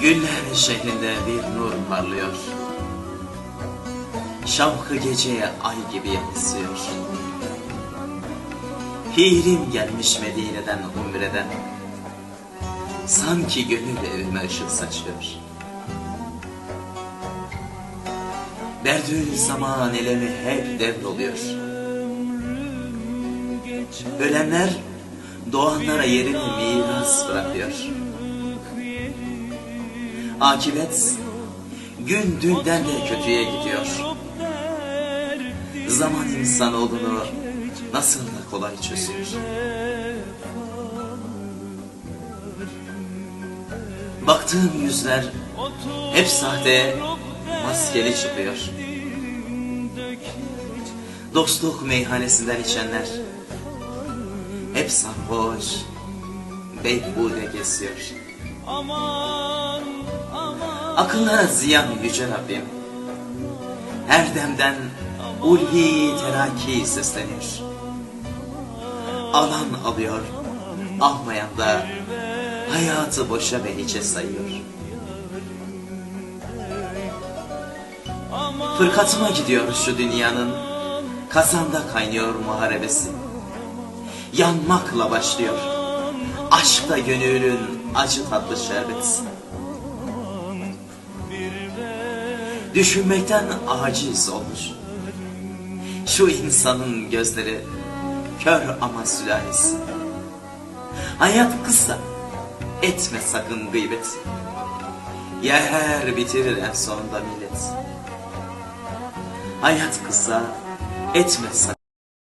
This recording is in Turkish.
Güller şehrinde bir nur parlıyor. Şavkı geceye ay gibi yansıyor. Pirim gelmiş Medine'den Umre'den. Sanki gönül evime ışık saçıyor. Berdül zaman elemi hep devroluyor. Ölenler doğanlara yerini miras bırakıyor. Akibet gün dünden de kötüye gidiyor. Zaman insanoğlunu nasıl da kolay çözüyor. Baktığım yüzler hep sahte, maskeli çıkıyor. Dostluk meyhanesinden içenler hep sarhoş, beyhude geziyor. Akıllara ziyan yüce Rabbim. Her demden ulvi teraki sesleniyor. Alan alıyor, almayan da hayatı boşa ve hiçe sayıyor. Fırkatıma gidiyor şu dünyanın, kazanda kaynıyor muharebesi. Yanmakla başlıyor, aşkta gönülün acı tatlı şerbeti. Düşünmekten aciz olmuş. Şu insanın gözleri kör ama sülalesi. Hayat kısa, etme sakın gıybet. Yer bitirir en sonunda millet. Hayat kısa, etme sakın